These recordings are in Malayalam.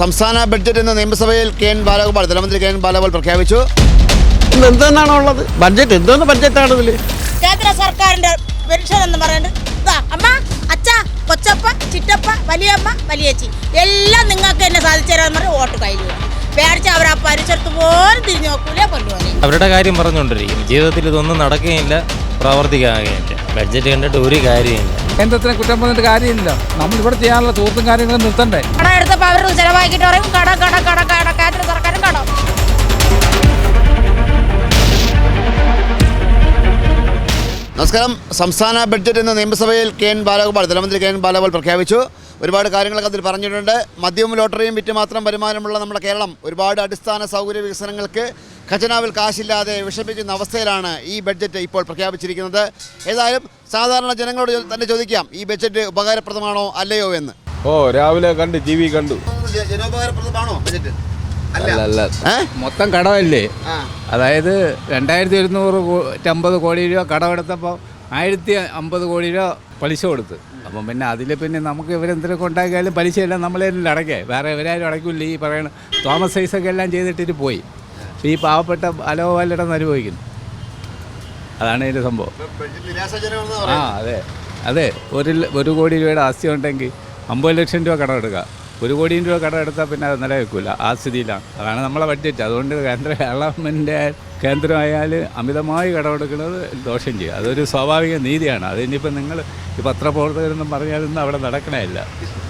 സംസ്ഥാന ബഡ്ജറ്റ് എന്ന നിയമസഭയിൽ കെ എൻ ബാലഗോപാൽ ധനമന്ത്രി കെ എൻ ബാലഗോപാൽ പ്രഖ്യാപിച്ചു. എന്തെന്നാണ് ഉള്ളത്? ബഡ്ജറ്റ് എന്തോന്ന് ബഡ്ജറ്റാണ് ഇതിൽ? കേന്ദ്ര സർക്കാരിന്റെ പെൻഷൻ എന്ന് പറയുന്നത് അമ്മ അച്ഛ കൊച്ചപ്പ ചിറ്റപ്പ വലിയമ്മ വലിയച്ചി. എല്ലാം നിങ്ങൾക്ക് എന്നെ സാധിച്ചു തരാന്ന് പറഞ്ഞ് വോട്ട് കയ്യിൽ പേടിച്ച് അവർ ആ പരിസരത്ത് പോലും തിരിഞ്ഞു നോക്കൂലേ കൊല്ലുവാനെ അവരുടെ കാര്യം പറഞ്ഞുകൊണ്ടിരിക്കും. ജീവിതത്തിൽ ഇതൊന്നും നടക്കുകയില്ല പ്രവർത്തിക്കുകയില്ല ബഡ്ജറ്റ് കണ്ടിട്ട് ഒരു കാര്യമില്ല കേന്ദ്രത്തിനെ കുറ്റം പറഞ്ഞിട്ട് കാര്യമില്ല. നമ്മൾ ഇവിടെ ചെയ്യാനുള്ള തൂത്തും കാര്യങ്ങളും നിർത്തണ്ടേ? കട ചിലവാക്കിയിട്ട് പറയും കട കട കട കടക്കാത്തിന് സർക്കാരും കടം. നമസ്കാരം. സംസ്ഥാന ബഡ്ജറ്റ് എന്ന നിയമസഭയിൽ കെ എൻ ബാലഗോപാൽ ധനമന്ത്രി കെ എൻ ബാലഗോപാൽ പ്രഖ്യാപിച്ചു. ഒരുപാട് കാര്യങ്ങളൊക്കെ അതിൽ പറഞ്ഞിട്ടുണ്ട്. മദ്യവും ലോട്ടറിയും വിറ്റ് മാത്രം വരുമാനമുള്ള നമ്മുടെ കേരളം ഒരുപാട് അടിസ്ഥാന സൗകര്യ വികസനങ്ങൾക്ക് ഖജനാവിൽ കാശില്ലാതെ വിഷമിക്കുന്ന അവസ്ഥയിലാണ് ഈ ബഡ്ജറ്റ് ഇപ്പോൾ പ്രഖ്യാപിച്ചിരിക്കുന്നത്. ഏതായാലും സാധാരണ ജനങ്ങളോട് തന്നെ ചോദിക്കാം ഈ ബഡ്ജറ്റ് ഉപകാരപ്രദമാണോ അല്ലയോ എന്ന്. ഓ രാവിലെ കണ്ട് ടി വി കണ്ടു. ജനോപകാരപ്രദമാണോ അല്ല? മൊത്തം കടമല്ലേ? അതായത് രണ്ടായിരത്തി ഒരുന്നൂറ് അമ്പത് കോടി രൂപ കടമെടുത്തപ്പോൾ ആയിരത്തി അമ്പത് കോടി രൂപ പലിശ കൊടുത്ത്. അപ്പം പിന്നെ അതിൽ പിന്നെ നമുക്ക് ഇവരെന്തൊക്കെ ഉണ്ടാക്കിയാലും പലിശയെല്ലാം നമ്മളെല്ലാം അടയ്ക്കേ. വേറെ ഇവരാരും അടയ്ക്കില്ല. ഈ പറയണ തോമസ് ഐസൊക്കെ എല്ലാം ചെയ്തിട്ടിട്ട് പോയി. ഈ പാവപ്പെട്ട അലോപാലിടം അനുഭവിക്കുന്നു. അതാണ് ഇതിന്റെ സംഭവം. ആ അതെ. അതെ. ഒരു ഒരു കോടി രൂപയുടെ ആസ്തി ഉണ്ടെങ്കിൽ അമ്പത് ലക്ഷം രൂപ കടം എടുക്കുക. ഒരു കോടിയും രൂപ കടം എടുത്താൽ പിന്നെ അത് വെക്കില്ല ആ സ്ഥിതിയിലാണ്. അതാണ് നമ്മളെ ബഡ്ജറ്റ് അതുകൊണ്ട് കേന്ദ്ര ഗവൺമെന്റിന്റെ കേന്ദ്രമായാൽ അമിതമായി കടമെടുക്കുന്നത് ദോഷം ചെയ്യും അതൊരു സ്വാഭാവിക നീതിയാണ്. അത് നിങ്ങൾ ഈ പത്രപ്രവർത്തകരൊന്നും പറഞ്ഞാലൊന്നും അവിടെ നടക്കണമില്ല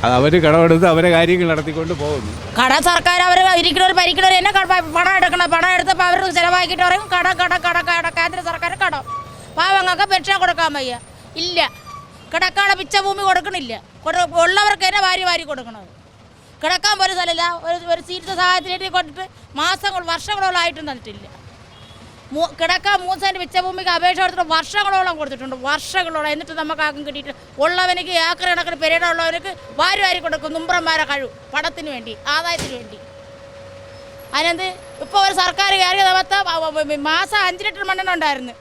അത് അവർ കടമെടുത്ത് അവരെ കാര്യങ്ങൾ നടത്തിക്കൊണ്ട് പോകുന്നു. കട സർക്കാർ അവർ ഇരിക്കണവർ ഭരിക്കണവർ എന്നെ പണം എടുക്കണം. പണം എടുത്തപ്പോൾ അവർ ചിലവാക്കിയിട്ട് പറയും കട കട കട കട കേന്ദ്ര സർക്കാർ കടം. പാവങ്ങൾക്ക് പെൻഷൻ കൊടുക്കാൻ വയ്യ. ഇല്ല. കിടക്കാടെ പിച്ച ഭൂമി കൊടുക്കണില്ല. കൊടു- ഉള്ളവർക്ക് തന്നെ വാരി വാരി കൊടുക്കണത്. കിടക്കാൻ പോലും സ്ഥലമില്ല. ഒരു ഒരു സീറ്റ് സഹായത്തിലേക്ക് കൊണ്ടിട്ട് മാസങ്ങൾ വർഷങ്ങളോളം ആയിട്ടും തന്നിട്ടില്ല. കിടക്കാൻ മൂന്ന് സെന്റ് മിച്ചഭൂമിക്ക് അപേക്ഷ കൊടുത്തിട്ട് വർഷങ്ങളോളം കൊടുത്തിട്ടുണ്ട്. വർഷങ്ങളോളം. എന്നിട്ട് നമുക്ക് ആക്കും കിട്ടിയിട്ട് ഉള്ളവനക്ക് ഏക്കർ കണക്കിന് പെരയുടെ ഉള്ളവർക്ക് വാരി വാരി കൊടുക്കും. നുമ്പ്രന്മാരെ കഴിവ് പടത്തിന് വേണ്ടി ആദായത്തിന് വേണ്ടി. അതിനെന്ത്? ഇപ്പോൾ ഒരു സർക്കാർ കയറിയ ദിവസത്തെ മാസം അഞ്ച് ലിറ്റർ മണ്ണെണ്ണ ഉണ്ടായിരുന്നു.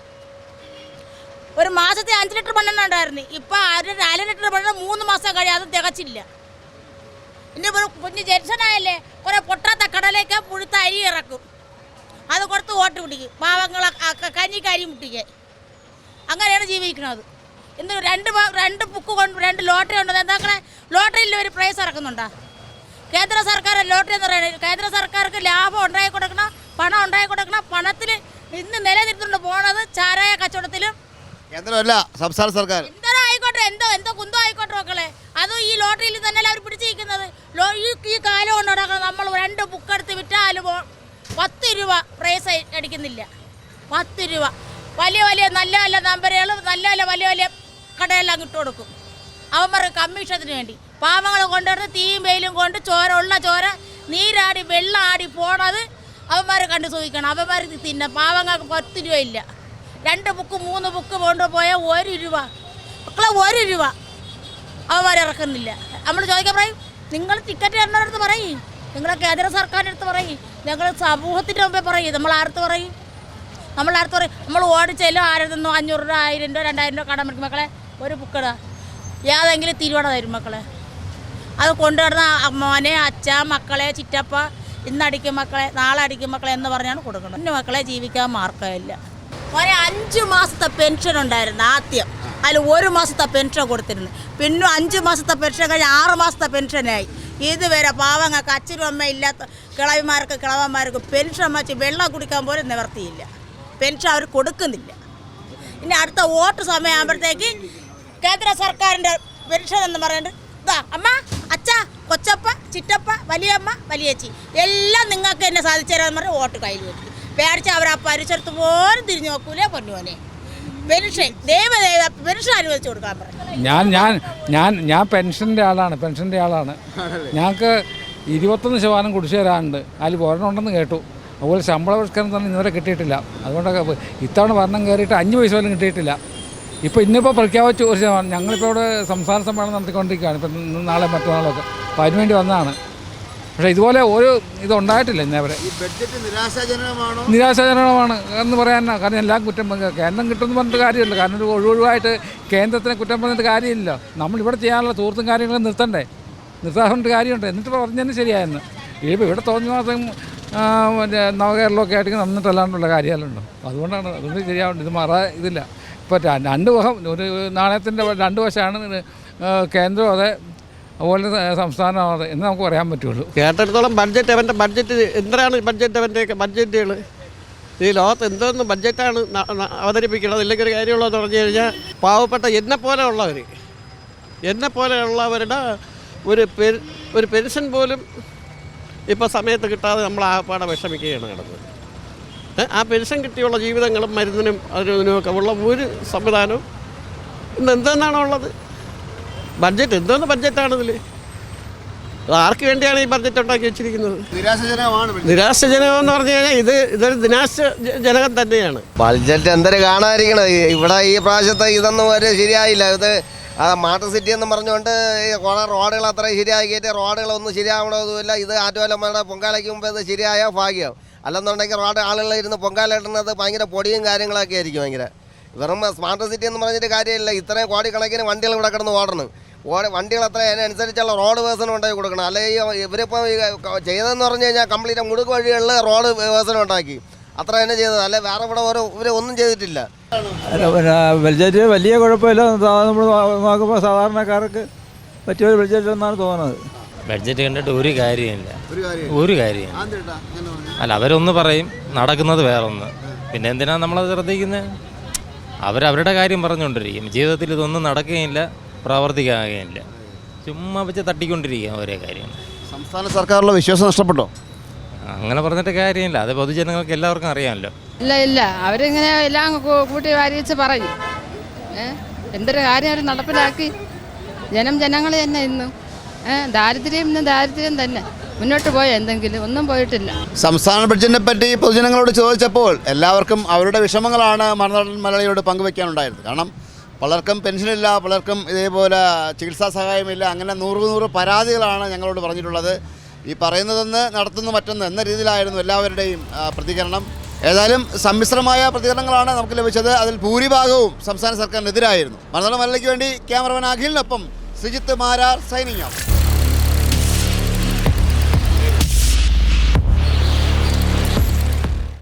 ഒരു മാസത്തെ അഞ്ച് ലിറ്റർ മണ്ണെണ്ണ ഉണ്ടായിരുന്നു. ഇപ്പം അര നാല് ലിറ്റർ മണ്ണെണ്ണ മൂന്ന് മാസം കഴിയാതെ തികച്ചില്ല. ഇനി ഒരു കുഞ്ഞ് ജനിച്ചനായല്ലേ കുറേ പൊട്ടാത്ത കടലേക്ക് പുഴുത്ത അരി ഇറക്കും. അത് കൊടുത്ത് ഓട്ട് പിടിക്കും. പാവങ്ങളെ കഞ്ഞിക്ക് അരി മുട്ടിക്കാൻ. അങ്ങനെയാണ് ജീവിക്കുന്നത്. ഇന്ന് രണ്ട് രണ്ട് ബുക്ക് കൊണ്ട് രണ്ട് ലോട്ടറി ഉണ്ട് എന്താക്കണേ ലോട്ടറിയിൽ ഒരു പ്രൈസ് ഇറക്കുന്നുണ്ടോ? കേന്ദ്ര സർക്കാർ ലോട്ടറി എന്ന് പറയുന്നത് കേന്ദ്ര സർക്കാർക്ക് ലാഭം ഉണ്ടായി കൊടുക്കണം പണം ഉണ്ടാക്കി കൊടുക്കണം. പണത്തിൽ ഇന്ന് നിലനിർത്തുന്നുണ്ട്. പോണത് ചാരായ കച്ചവടത്തിലും കേന്ദ്രമല്ല സംസ്ഥാന സർക്കാർ. എന്തോ ആയിക്കോട്ടെ എന്തോ എന്തോ കുന്തോ ആയിക്കോട്ടെ മക്കളെ. അതും ഈ ലോട്ടറിയിൽ തന്നെ അവർ പിടിച്ചിരിക്കുന്നത് ഈ കാലം കൊണ്ട് നമ്മൾ രണ്ട് ബുക്ക് എടുത്ത് വിറ്റാലും പത്ത് രൂപ പ്രൈസ് അടിക്കുന്നില്ല. പത്ത് രൂപ. വലിയ വലിയ നല്ല നല്ല നമ്പറുകൾ നല്ല നല്ല വലിയ വലിയ കടയെല്ലാം ഇട്ട് കൊടുക്കും. അവന്മാർക്ക് കമ്മീഷത്തിന് വേണ്ടി. പാവങ്ങൾ കൊണ്ടുവരുന്ന തീയും വെയിലും കൊണ്ട് ചോര ഉള്ള ചോര നീരാടി വെള്ളാടി പോണത് അവന്മാരെ കണ്ടു സൂക്ഷിക്കണം. അവന്മാർക്ക് തിന്ന പാവങ്ങൾക്ക് പത്ത് രൂപയില്ല രണ്ട് ബുക്ക് മൂന്ന് ബുക്ക് കൊണ്ടുപോയാൽ ഒരു രൂപ. മക്കളെ ഒരു രൂപ. അവന്മാർ ഇറക്കുന്നില്ല. നമ്മൾ ചോദിക്കാൻ പറയും നിങ്ങൾ ടിക്കറ്റ് തരുന്നവരടുത്ത് പറയും. നിങ്ങൾ കേന്ദ്ര സർക്കാരിന്റെ അടുത്ത് പറയും. ഞങ്ങൾ സമൂഹത്തിന്റെ മുമ്പേ പറയും. നമ്മൾ ആർത്ത് പറയും? നമ്മൾ ആർത്ത് പറയും നമ്മൾ ഓടിച്ചാലും ആരത്തുനിന്നോ അഞ്ഞൂറ് രൂപ ആയിരം രൂപ രണ്ടായിരം രൂപ കടം മേടിക്കും. മക്കളെ ഒരു ബുക്കട ഏതെങ്കിലും തിരുവട തരും മക്കളെ. അത് കൊണ്ടുവരുന്ന മോനെ അച്ഛ മക്കളെ ചിറ്റപ്പ ഇന്നടിക്കും മക്കളെ നാളെ അടിക്കും മക്കളെ എന്ന് പറഞ്ഞാണ് കൊടുക്കുന്നത്. എന്റെ മക്കളെ ജീവിക്കാൻ മാർഗമില്ല. മോനെ അഞ്ച് മാസത്തെ പെൻഷൻ ഉണ്ടായിരുന്നു ആദ്യം. അതിൽ ഒരു മാസത്തെ പെൻഷൻ കൊടുത്തിരുന്നു. പിന്നെ അഞ്ച് മാസത്തെ പെൻഷൻ കഴിഞ്ഞ് ആറ് മാസത്തെ പെൻഷനായി ഇതുവരെ പാവങ്ങൾക്ക് അച്ഛനും അമ്മ ഇല്ലാത്ത കിളവിമാർക്ക് കിളവന്മാർക്ക് പെൻഷൻ വെച്ച് വെള്ളം കുടിക്കാൻ പോലും നിവർത്തിയില്ല. പെൻഷൻ അവർ കൊടുക്കുന്നില്ല. ഇനി അടുത്ത വോട്ട് സമയമാകുമ്പോഴത്തേക്ക് കേന്ദ്ര സർക്കാരിന്റെ പെൻഷൻ എന്ന് പറയുന്നത് ഇതാ അമ്മ അച്ഛ കൊച്ചപ്പ ചിറ്റപ്പ വലിയമ്മ വലിയച്ചി. എല്ലാം നിങ്ങൾക്ക് എന്നെ സാധിച്ചു തരാമെന്ന് പറഞ്ഞ് വോട്ട് കയ്യിൽ വെക്കും പേടിച്ച് അവർ ആ പരിസരത്ത് പോലും തിരിഞ്ഞു നോക്കൂലേ പൊന്നുവനെ പെൻഷൻ ദൈവദേവ പെൻഷൻ അനുവദിച്ചു കൊടുക്കാൻ ഞാൻ ഞാൻ ഞാൻ ഞാൻ പെൻഷന്റെ ആളാണ് പെൻഷന്റെ ആളാണ്. ഞങ്ങൾക്ക് ഇരുപത്തൊന്ന് ശതമാനം കുടിശ്ശിക തരാനുണ്ട്. അതിൽ ഒരെണ്ണം ഉണ്ടെന്ന് കേട്ടു. അതുപോലെ ശമ്പള പരിഷ്കരണം തന്നെ ഇന്നുവരെ കിട്ടിയിട്ടില്ല. അതുകൊണ്ടൊക്കെ ഇത്തവണ ഭരണം കയറിയിട്ട് അഞ്ച് പൈസ പോലും കിട്ടിയിട്ടില്ല. ഇപ്പോൾ ഇന്നിപ്പോൾ പ്രഖ്യാപിച്ചു ഒരു ശതമാനം. ഞങ്ങളിപ്പോൾ ഇവിടെ സംസ്ഥാന സമ്മേളനം നടത്തിക്കൊണ്ടിരിക്കുകയാണ്. ഇപ്പം നാളെ മറ്റന്നാളൊക്കെ. അപ്പോൾ അതിനുവേണ്ടി വന്നതാണ്. പക്ഷേ ഇതുപോലെ ഒരു ഇതുണ്ടായിട്ടില്ല ഇന്നേ വരെ. ബഡ്ജറ്റ് നിരാശാജനകമാണോ? നിരാശാജനകമാണ്. എന്ന്? പറയാനാ കാരണം എല്ലാം കുറ്റം പറഞ്ഞ കേന്ദ്രം കിട്ടുമെന്ന് പറഞ്ഞിട്ട് കാര്യമില്ല. കാരണം ഒരു ഒഴിവൊഴിവായിട്ട് കേന്ദ്രത്തിനെ കുറ്റം പറഞ്ഞിട്ട് കാര്യമില്ല. നമ്മളിവിടെ ചെയ്യാനുള്ള തൂർത്തും കാര്യങ്ങളും നിർത്തണ്ടേ? നിർത്താറുണ്ട് കാര്യമുണ്ട്? എന്നിട്ട് പറഞ്ഞതന്നെ ശരിയായെന്ന്. ഇപ്പോൾ ഇവിടെ തോന്നി ആ, മറ്റേ നവകേരളമൊക്കെ ആയിട്ട് നന്നിട്ടല്ലാണ്ടുള്ള കാര്യമല്ലുണ്ടോ അതുകൊണ്ടാണ് അതൊന്നും ശരിയാവുണ്ട്. ഇത് മാറാ ഇതില്ല. ഇപ്പോൾ രണ്ട് വശം ഒരു നാണയത്തിന്റെ രണ്ട് വശമാണ് കേന്ദ്രം അതെ അതുപോലെ സംസ്ഥാനം അതെ എന്ന് നമുക്ക് പറയാൻ പറ്റുള്ളൂ. കേട്ടിടത്തോളം ബഡ്ജറ്റ് അവന്റെ ബഡ്ജറ്റ് എന്തിനാണ് ബഡ്ജറ്റ് അവന്റെയൊക്കെ ബഡ്ജറ്റുകൾ ഈ ലോകത്ത് എന്തോന്ന് ബഡ്ജറ്റാണ് അവതരിപ്പിക്കുന്നത്? ഇല്ലെങ്കിൽ ഒരു കാര്യമുള്ളതെന്ന് പറഞ്ഞു കഴിഞ്ഞാൽ പാവപ്പെട്ട എന്നെ പോലെയുള്ളവർ എന്നെ പോലെയുള്ളവരുടെ ഒരു പെ ഒരു പെൻഷൻ പോലും ഇപ്പോൾ സമയത്ത് കിട്ടാതെ നമ്മൾ ആകപ്പാടെ വിഷമിക്കുകയാണ് കിടന്നത്. ആ പെൻഷൻ കിട്ടിയുള്ള ജീവിതങ്ങളും മരുന്നിനും അതിനും ഒക്കെ ഉള്ള ഒരു സംവിധാനവും ഇന്ന് എന്തെന്നാണുള്ളത്? ഉള്ളത് ബഡ്ജറ്റ് എന്തോന്ന് ബഡ്ജറ്റാണ് ഇതിൽ ആർക്ക് വേണ്ടിയാണ് ഈ ബഡ്ജറ്റ് ഉണ്ടാക്കി വെച്ചിരിക്കുന്നത്. നിരാശജനകം എന്ന് പറഞ്ഞു കഴിഞ്ഞാൽ ഇത് ഇതൊരു നിരാശ ജനകം തന്നെയാണ്. ബഡ്ജറ്റ് എന്തൊരു കാണാതിരിക്കണത്? ഇവിടെ ഈ പ്രാവശ്യത്തെ ഇതൊന്നും ഒരു ശരിയായില്ല. ഇത് ആ മാട്ടർ സിറ്റി എന്ന് പറഞ്ഞുകൊണ്ട് ഈ കുറെ റോഡുകൾ അത്രയും ശരിയാക്കിയിട്ട് റോഡുകളൊന്നും ശരിയാവണതുമില്ല. ഇത് ആറ്റുമല്ലമ്മയുടെ പൊങ്കാലയ്ക്ക് മുമ്പ് ഇത് ശരിയായ ഭാഗ്യം. അല്ലെന്നുണ്ടെങ്കിൽ റോഡ് ആളുകൾ ഇരുന്ന് പൊങ്കാല ഇടുന്നത് ഭയങ്കര പൊടിയും കാര്യങ്ങളൊക്കെ ആയിരിക്കും ഭയങ്കര. വെറും സ്മാർട്ട് സിറ്റി എന്ന് പറഞ്ഞിട്ട് കാര്യമില്ല. ഇത്രയും കോടിക്കണക്കിന് വണ്ടികൾ ഇവിടെ കിടന്ന് ഓടണം. ഓടെ വണ്ടികൾ അത്ര അതിനനുസരിച്ചുള്ള റോഡ് വികസനം ഉണ്ടാക്കി കൊടുക്കണം. അല്ലെങ്കിൽ ഇവരിപ്പോൾ ഈ ചെയ്തതെന്ന് പറഞ്ഞു കഴിഞ്ഞാൽ കംപ്ലീറ്റ് മുടുക്ക് വഴികളിൽ റോഡ് വികസനം ഉണ്ടാക്കി. അത്ര തന്നെ ചെയ്തത്. അല്ലെ വേറെ ഇവിടെ ഓരോ ഇവർ ഒന്നും ചെയ്തിട്ടില്ല. അല്ല, വലിയ കുഴപ്പമില്ല. നമ്മൾ നോക്കുമ്പോൾ സാധാരണക്കാർക്ക് പറ്റിയ ഒരു ബഡ്ജറ്റ് എന്നാണ് തോന്നുന്നത്. ബഡ്ജറ്റ് കണ്ടിട്ട് ഒരു കാര്യമില്ല. ഒരു കാര്യം കാര്യമില്ല. അല്ല അവരൊന്ന് പറയും നടക്കുന്നത് വേറൊന്ന്. പിന്നെ എന്തിനാണ് നമ്മളത് ശ്രദ്ധിക്കുന്നത് അവരവരുടെ കാര്യം പറഞ്ഞുകൊണ്ടിരിക്കും. ജീവിതത്തിൽ ഇതൊന്നും നടക്കുകയില്ല പ്രാവർത്തികമാകുകയില്ല. ചുമ്മാ വെച്ച് തട്ടിക്കൊണ്ടിരിക്കുക ഓരോ കാര്യം. സംസ്ഥാന സർക്കാരിലെ വിശ്വാസം നഷ്ടപ്പെട്ടോ? അങ്ങനെ പറഞ്ഞിട്ട് കാര്യമില്ല. അത് പൊതുജനങ്ങൾക്ക് എല്ലാവർക്കും അറിയാമല്ലോ. ഇല്ല ഇല്ല. അവരിങ്ങനെ എല്ലാം കൂട്ടി വാരിച്ച് പറയും. എന്തൊരു കാര്യം അവർ നടപ്പിലാക്കി? ജനം ജനങ്ങൾ തന്നെ ഇന്നും. ദാരിദ്ര്യം ഇന്ന് ദാരിദ്ര്യം തന്നെ. മുന്നോട്ട് പോയ എന്തെങ്കിലും ഒന്നും പോയിട്ടില്ല. സംസ്ഥാന ബഡ്ജറ്റിനെ പറ്റി പൊതുജനങ്ങളോട് ചോദിച്ചപ്പോൾ എല്ലാവർക്കും അവരുടെ വിഷമങ്ങളാണ് മറുനാടൻ മലയാളിയോട് പങ്കുവെക്കാനുണ്ടായിരുന്നത്. കാരണം പലർക്കും പെൻഷനില്ല പലർക്കും ഇതേപോലെ ചികിത്സാ സഹായമില്ല അങ്ങനെ നൂറ് നൂറ് പരാതികളാണ് ഞങ്ങളോട് പറഞ്ഞിട്ടുള്ളത്. ഈ പറയുന്നതെന്ന് നടത്തുന്ന മറ്റൊന്ന് എന്ന രീതിയിലായിരുന്നു എല്ലാവരുടെയും പ്രതികരണം. ഏതായാലും സമ്മിശ്രമായ പ്രതികരണങ്ങളാണ് നമുക്ക് ലഭിച്ചത്. അതിൽ ഭൂരിഭാഗവും സംസ്ഥാന സർക്കാരിനെതിരായിരുന്നു. മറുനാടൻ മലയ്ക്ക് വേണ്ടി ക്യാമറമാൻ അഖിലിനൊപ്പം സുജിത്ത് മാരാർ സൈനിങ് ഓഫ്.